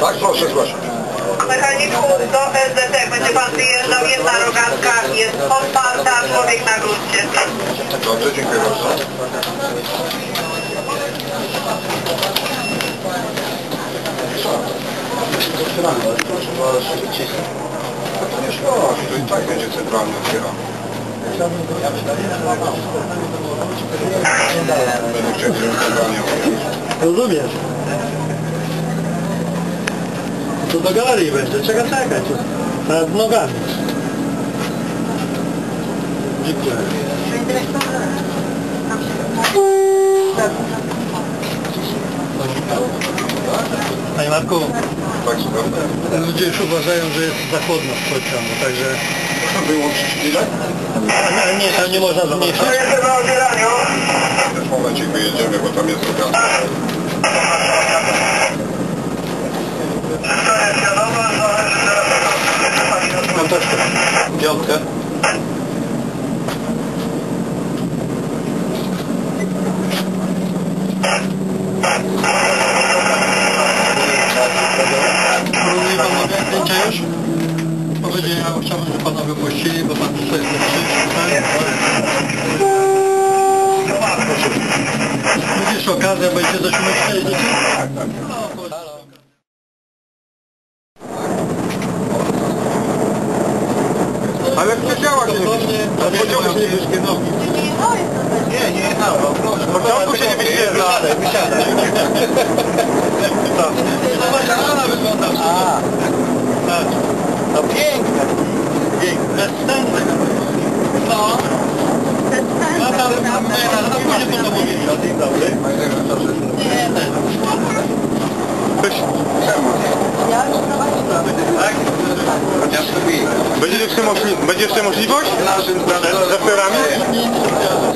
Tak, proszę, zgłaszam. Mechaniku do SDT będzie pan wyjeżdżał, jedna rogatka jest otwarta, człowiek na gruncie. Dobrze, dziękuję bardzo. To nie szkodzi, to i tak będzie centralnie otwierane. Będę To do galerii będzie, czeka czekać. Nad nogami. Dziękuję. Panie Marku, ludzie już uważają, że jest za chłodno w pociągu, także... Wyłączyć. Ale nie, tam nie można zmniejszyć. Jestem na odbieraniu. W momencie wyjedziemy, bo tam jest druga. Piąteczkę. Piątkę. Próbuje panowie zdjęcia już? Powiedziałem, ja chciałbym, żeby panowie puścili, bo pan tutaj jest Widzisz okazję, będziecie do siódmej jedziecie? Ale nie działa się nie Pociągu się nie wyszkie nogi. Nie, nie jechało. W pociągu się nie wyświetla. Wysiadaj, wysiadaj. Zobacz, jak ona wygląda. A, tak. No piękne. Piękne. Bezsenne. No. No tam, tam, no później to mówili o dzień dobry. Nie, nie. Tak? Będzie jeszcze, możli będzie jeszcze możliwość? Z aferami?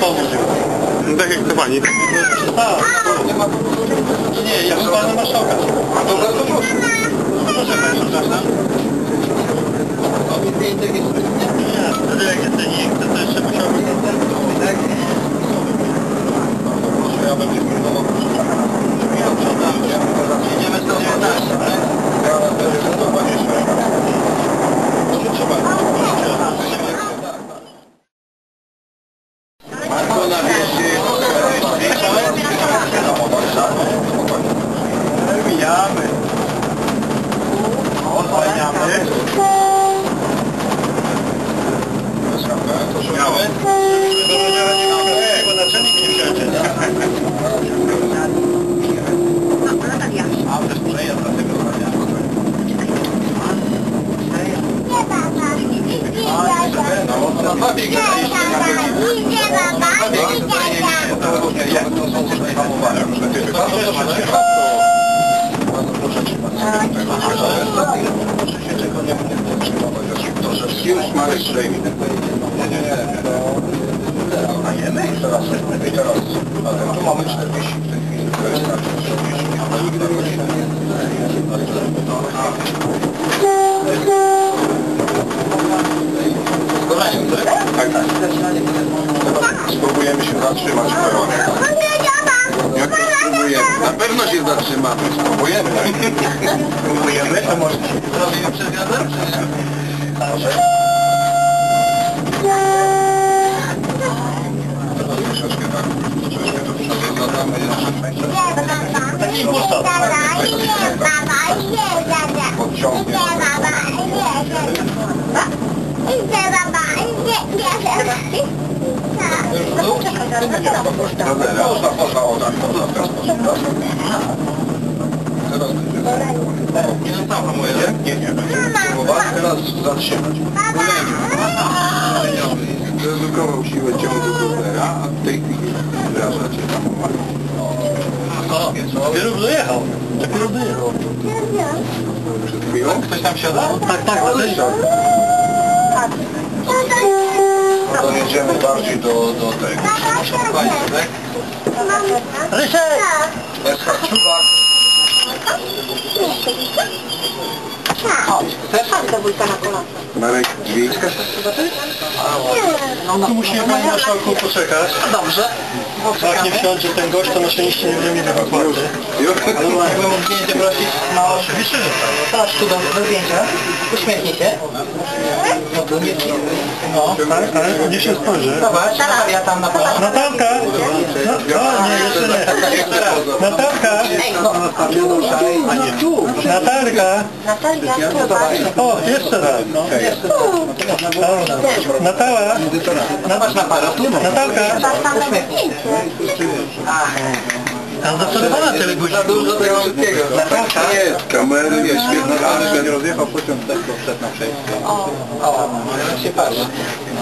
Pomóż. Tak jak chce pani. Nie, ja chyba na maszoka. A to bardzo proszę. Proszę Pani, przepraszam. Nie, jak jest ten nikt, to jeszcze musiałbym będzie pilnował Jedziemy 119, tak? Teraz będzie 120. To się trzymaj, Marko na wieży jest e, 40, Już mamy przejmie. Nie, nie, nie. A? Teraz, i teraz. A ten tu mamy 40 w tej chwili. To jest tak, 40. Spróbujemy. Spróbujemy? To może Zrobimy przez gazem, czy nie? troszeczkę tak. Troszeczkę do przodu zadamy jeszcze. Taki impulsor. Podciągnie. Dobra, Można, można, tak, można w ten sposób. Teraz będzie. Nie no tam hamuje. Nie, nie, próbować teraz zatrzymać. Zredukował siłę ciągu rulera, a w tej chwili wrażacie hamowanie. O, dopiero dojechał. Dopiero dojechał. Przed chwilą Ktoś tam siada? Tak, tak, ale to jedziemy bardziej do, do tego. Państwo, tak? Rysiek! Bez czuwak. Thank you. Chodź, chcesz? Chodź do wujka na kolację. Marek, drzwi. Tu musimy Panie Marszałku poczekać. Dobrze. Jak Tak, nie wsiądzie ten gość, to na szczęście nie będziemy mieli wypłaty. Ale mógłbym o zdjęcie prosić? No oczywiście, że tak. Chodź tu do, do zdjęcia. Uśmiechnij się. No, tak, tak, niech się spojrzy. Zobacz, Natalia tam na plaży. Natalka! No, o, nie, jeszcze nie. Natalka! Ej, no. Natalka! Natalia, zobacz. O, jeszcze raz. No, jeszcze raz. Natala! Zobacz na aparatu. Natalka! Zobacz na zdjęcie. Tam zacelowana teleguźnika. Dużo tego wszystkiego. Jest, kamery, jest świetny asfalt. Nie rozjechał pociąg tylko przed na przejście. O, o, się patrzy.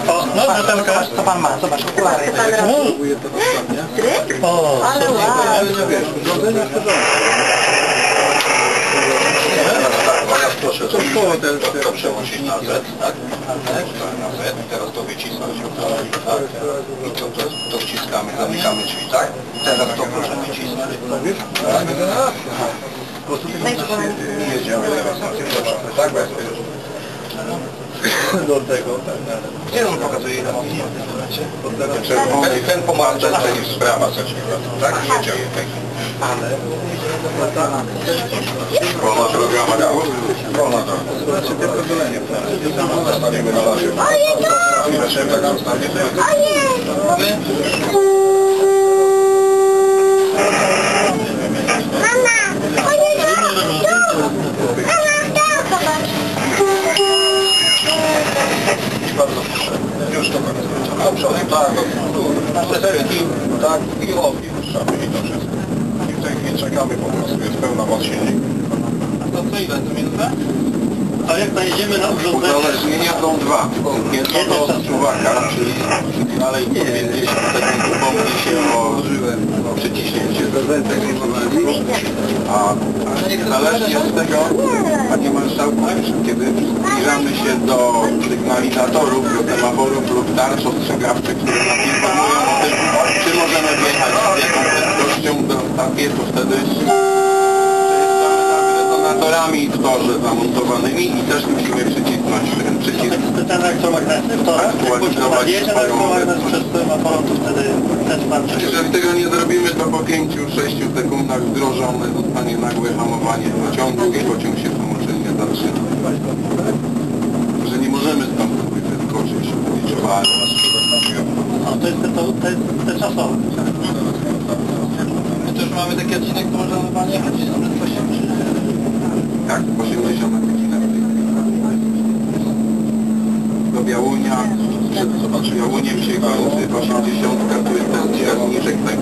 O, no Natalka. Zobacz, co pan ma, zobacz, okulary. No, to o, Ale. Ale no wiesz, urządzenia w porządku. Proszę to, to, to przełączyć na Z, tak? Na Z, teraz to wycisnąć, tak? I to, to, to wciskamy, zamykamy drzwi, tak? Teraz to proszę wycisnąć. Tak? Wejdź, bo nam- Jedziemy teraz na tym, dobrze, tak? Bo jest do tego, tak? Gdzie on pokazuje ile mam Ten, ten pomarańczowy to jest sprawa zaczęła, tak? Jedziemy, tak? Wolna programa dało? Wolna to. Znaczy tylko golenie. Zostawimy na razie. Ojej, tak zostawimy. Bardzo proszę. Już to proszę. A przodem tak, tu, tak, i o, i puszczamy i to wszystko. I w tej chwili czekamy po prostu, jest pełna moc silnika. to co ile, to minuta? A jak najedziemy na urządzenie? Uzależnienia są dwa. Jedno to odczuwaka, czyli dalej 50 sekund upomni się o, o przyciśnięcie a, a zależnie od tego, panie marszałku, kiedy zbliżamy się do sygnalizatorów, do semaforów lub tarcz ostrzegawczych, które nas informują o tym, czy możemy wjechać z jaką prędkością do targietu, wtedy rezonatorami w torze zamontowanymi i też musimy przycisnąć ten przycisk. Ten elektromagnesy, to Aktualizować podjedzie swoją elektromagnes przez ten aparat, to wtedy ten pan Jeżeli tego nie zrobimy, to po 5-6 sekundach wdrożone zostanie nagłe hamowanie pociągu i pociąg się samoczynnie zatrzyma. Że nie możemy stąd wyskoczyć, nas O, to jest te, to, to jest te czasowe to już mamy taki odcinek, to można normalnie jechać na prędkością? Tak, po 60 na godzinę. Do Białunia, przed Białuniem się chyba 80, tu jest ten zjazd tak